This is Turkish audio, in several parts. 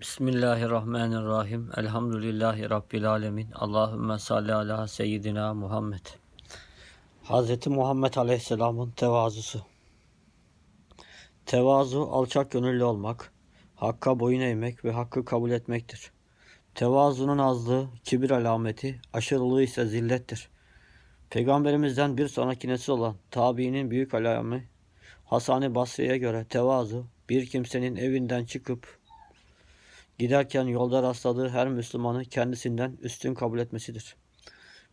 Bismillahirrahmanirrahim. Elhamdülillahi Rabbil alemin. Allahümme salli ala seyyidina Muhammed. Hz. Muhammed Aleyhisselam'ın tevazusu. Tevazu alçak gönüllü olmak, hakka boyun eğmek ve hakkı kabul etmektir. Tevazunun azlığı kibir alameti, aşırılığı ise zillettir. Peygamberimizden bir sonraki nesil olan tabiinin büyük alemi Hasan-ı Basri'ye göre tevazu bir kimsenin evinden çıkıp Giderken yolda rastladığı her Müslümanı kendisinden üstün kabul etmesidir.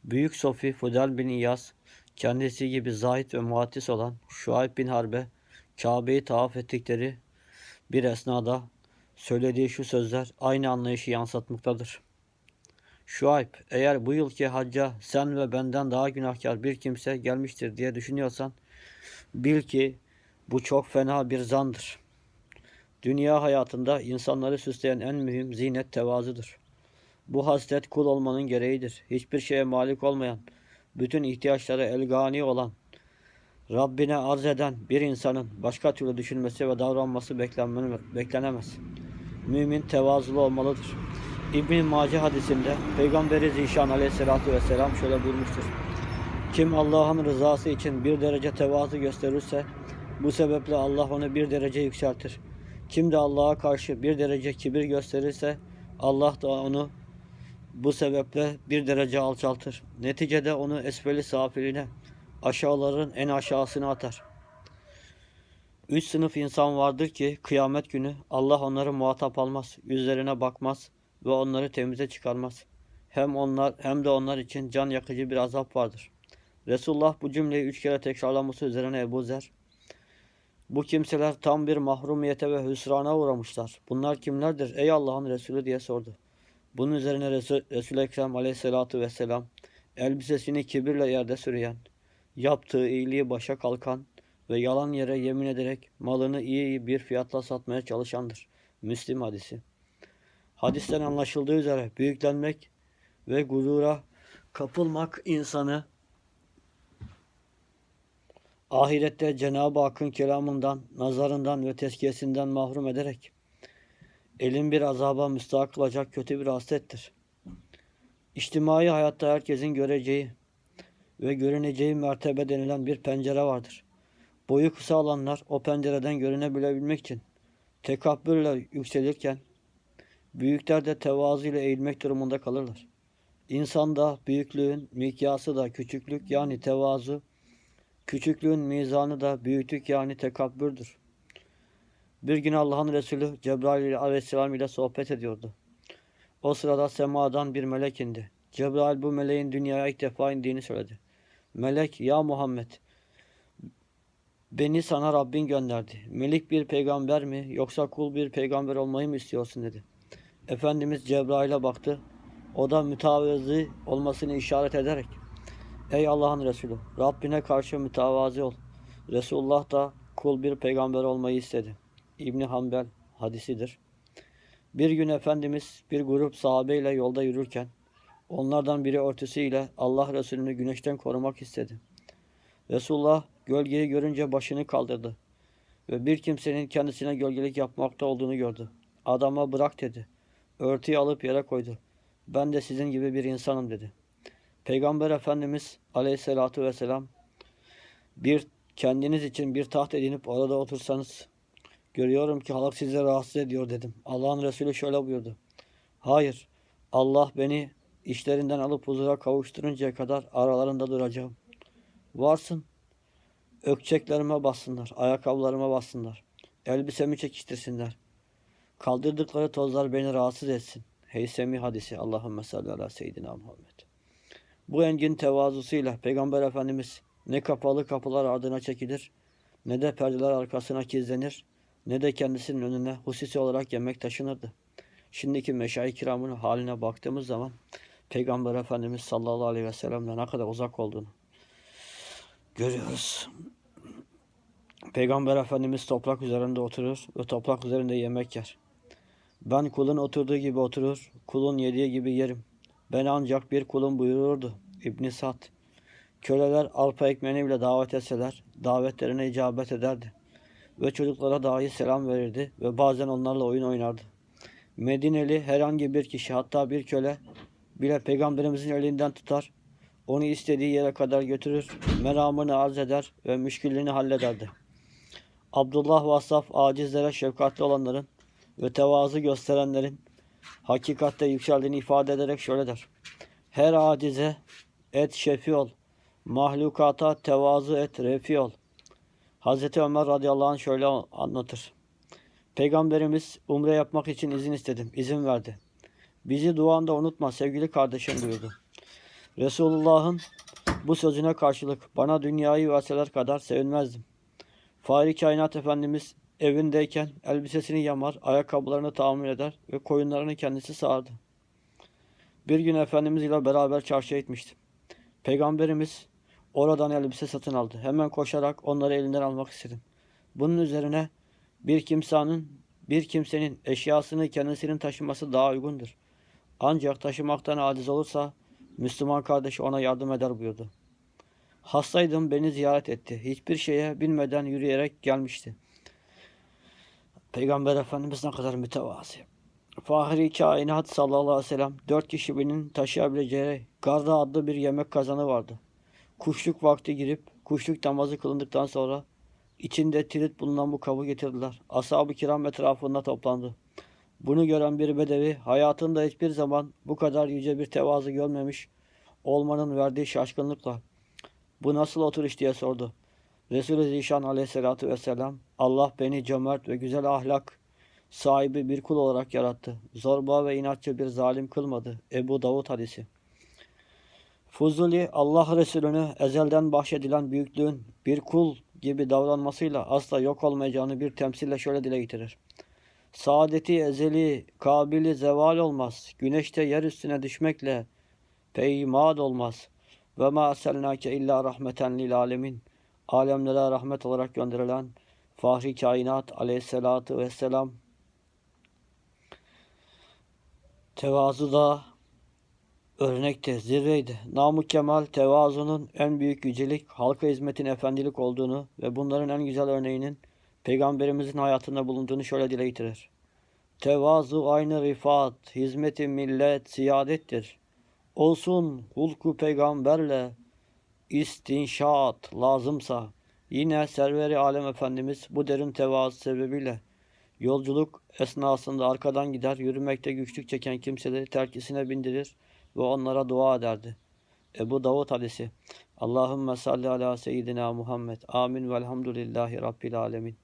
Büyük Sofi Fudel bin İyaz, kendisi gibi zahit ve muhattis olan Şuayb bin Harbe, Kabe'yi tavaf ettikleri bir esnada söylediği şu sözler aynı anlayışı yansıtmaktadır. Şuayb, eğer bu yılki hacca sen ve benden daha günahkar bir kimse gelmiştir diye düşünüyorsan, bil ki bu çok fena bir zandır.'' Dünya hayatında insanları süsleyen en mühim zinet tevazudur. Bu haslet kul olmanın gereğidir. Hiçbir şeye malik olmayan, bütün ihtiyaçları elgani olan, Rabbine arz eden bir insanın başka türlü düşünmesi ve davranması beklenemez. Mümin tevazulu olmalıdır. İbn-i Mace hadisinde Peygamberi Zişan aleyhissalatü vesselam şöyle buyurmuştur. Kim Allah'ın rızası için bir derece tevazu gösterirse bu sebeple Allah onu bir derece yükseltir. Kim de Allah'a karşı bir derece kibir gösterirse Allah da onu bu sebeple bir derece alçaltır. Neticede onu esfeli safiline, aşağıların en aşağısına atar. Üç sınıf insan vardır ki kıyamet günü Allah onları muhatap almaz, yüzlerine bakmaz ve onları temize çıkarmaz. Hem onlar hem de onlar için can yakıcı bir azap vardır. Resulullah bu cümleyi üç kere tekrarlaması üzerine Ebu Zer, bu kimseler tam bir mahrumiyete ve hüsrana uğramışlar. Bunlar kimlerdir ey Allah'ın Resulü diye sordu. Bunun üzerine Resul, Resul Ekrem aleyhissalatu vesselam elbisesini kibirle yerde sürüyen, yaptığı iyiliği başa kalkan ve yalan yere yemin ederek malını iyi bir fiyatla satmaya çalışandır. Müslim hadisi. Hadisten anlaşıldığı üzere büyüklenmek ve gurura kapılmak insanı ahirette Cenab-ı Hakk'ın kelamından, nazarından ve tezkiyesinden mahrum ederek elin bir azaba müstahak kılacak kötü bir haslettir. İçtimai hayatta herkesin göreceği ve görüneceği mertebe denilen bir pencere vardır. Boyu kısa olanlar o pencereden görünebilebilmek için tekabbürle yükselirken büyükler de tevazu ile eğilmek durumunda kalırlar. İnsanda büyüklüğün mikyası da küçüklük yani tevazu Küçüklüğün mizanı da büyüklük yani tekabbürdür. Bir gün Allah'ın Resulü Cebrail aleyhisselam ile sohbet ediyordu. O sırada semadan bir melek indi. Cebrail bu meleğin dünyaya ilk defa indiğini söyledi. Melek, ya Muhammed, beni sana Rabbin gönderdi. Melik bir peygamber mi yoksa kul bir peygamber olmayı mı istiyorsun dedi. Efendimiz Cebrail'e baktı. O da mütevazi olmasını işaret ederek Ey Allah'ın Resulü, Rabbine karşı mütevazi ol. Resulullah da kul bir peygamber olmayı istedi. İbni Hanbel hadisidir. Bir gün Efendimiz bir grup sahabeyle yolda yürürken onlardan biri örtüsüyle Allah Resulü'nü güneşten korumak istedi. Resulullah gölgeyi görünce başını kaldırdı ve bir kimsenin kendisine gölgelik yapmakta olduğunu gördü. Adama bırak dedi. Örtüyü alıp yere koydu. Ben de sizin gibi bir insanım dedi. Peygamber Efendimiz Aleyhisselatü Vesselam bir kendiniz için bir taht edinip orada otursanız görüyorum ki halk sizi rahatsız ediyor dedim. Allah'ın Resulü şöyle buyurdu. Hayır Allah beni işlerinden alıp huzura kavuşturuncaya kadar aralarında duracağım. Varsın ökçeklerime bassınlar, ayakkabılarıma bassınlar, elbisemi çekiştirsinler. Kaldırdıkları tozlar beni rahatsız etsin. Heysemi hadisi Allahümme salli ala seyyidina Muhammed. Bu engin tevazusuyla Peygamber Efendimiz ne kapalı kapılar ardına çekilir, ne de perdeler arkasına gizlenir, ne de kendisinin önüne hususi olarak yemek taşınırdı. Şimdiki meşayi kiramın haline baktığımız zaman Peygamber Efendimiz sallallahu aleyhi ve sellem'le ne kadar uzak olduğunu görüyoruz. Peygamber Efendimiz toprak üzerinde oturur ve toprak üzerinde yemek yer. Ben kulun oturduğu gibi oturur, kulun yediği gibi yerim. Ben ancak bir kulum buyururdu. İbn Sad. Köleler arpa ekmeğini bile davet etseler davetlerine icabet ederdi. Ve çocuklara dahi selam verirdi ve bazen onlarla oyun oynardı. Medineli herhangi bir kişi hatta bir köle bile peygamberimizin elinden tutar. Onu istediği yere kadar götürür, meramını arz eder ve müşkülünü hallederdi. Abdullah Vasaf acizlere şefkatli olanların ve tevazu gösterenlerin hakikatte yükseldiğini ifade ederek şöyle der. Her acize et şefi ol. Mahlukata tevazu et refi ol. Hazreti Ömer radıyallahu anh şöyle anlatır. Peygamberimiz umre yapmak için izin istedim. İzin verdi. Bizi duanda unutma sevgili kardeşim buyurdu. Resulullah'ın bu sözüne karşılık bana dünyayı verseler kadar sevinmezdim. Fahri Kainat Efendimiz evindeyken elbisesini yamar, ayakkabılarını tamir eder ve koyunlarını kendisi sağardı. Bir gün Efendimiz ile beraber çarşıya gitmiştim. Peygamberimiz oradan elbise satın aldı. Hemen koşarak onları elinden almak istedim. Bunun üzerine bir kimsenin bir kimsenin eşyasını kendisinin taşıması daha uygundur. Ancak taşımaktan aciz olursa Müslüman kardeşi ona yardım eder buyurdu. Hastaydım beni ziyaret etti. Hiçbir şeye bilmeden yürüyerek gelmişti. Peygamber Efendimiz ne kadar mütevazi. Fahri kainat sallallahu aleyhi ve sellem dört kişinin taşıyabileceği garda adlı bir yemek kazanı vardı. Kuşluk vakti girip kuşluk namazı kılındıktan sonra içinde tirit bulunan bu kabı getirdiler. Ashab-ı kiram etrafında toplandı. Bunu gören bir bedevi hayatında hiçbir zaman bu kadar yüce bir tevazu görmemiş olmanın verdiği şaşkınlıkla bu nasıl oturuş diye sordu. Resulü Zişan aleyhissalatü vesselam Allah beni cömert ve güzel ahlak sahibi bir kul olarak yarattı. Zorba ve inatçı bir zalim kılmadı. Ebu Davud hadisi. Fuzuli Allah Resulüne ezelden bahşedilen büyüklüğün bir kul gibi davranmasıyla asla yok olmayacağını bir temsille şöyle dile getirir. Saadeti ezeli, kabili zeval olmaz. Güneşte yer üstüne düşmekle peymad olmaz. Ve ma arselnake illa rahmeten lil alemin. Alemlere rahmet olarak gönderilen Fahri Kainat aleyhissalatu vesselam tevazuda örnekte, zirveydi. Namık Kemal tevazunun en büyük yücelik, halka hizmetin efendilik olduğunu ve bunların en güzel örneğinin Peygamberimizin hayatında bulunduğunu şöyle dile getirir. Tevazu aynı rifat, hizmeti millet siyadettir. Olsun hulku peygamberle istinşaat lazımsa yine serveri alem efendimiz bu derin tevazu sebebiyle yolculuk esnasında arkadan gider yürümekte güçlük çeken kimseleri terkisine bindirir ve onlara dua ederdi. Ebu Davud hadisi. Allahümme salli ala seyyidina Muhammed. Amin velhamdülillahi rabbil alemin.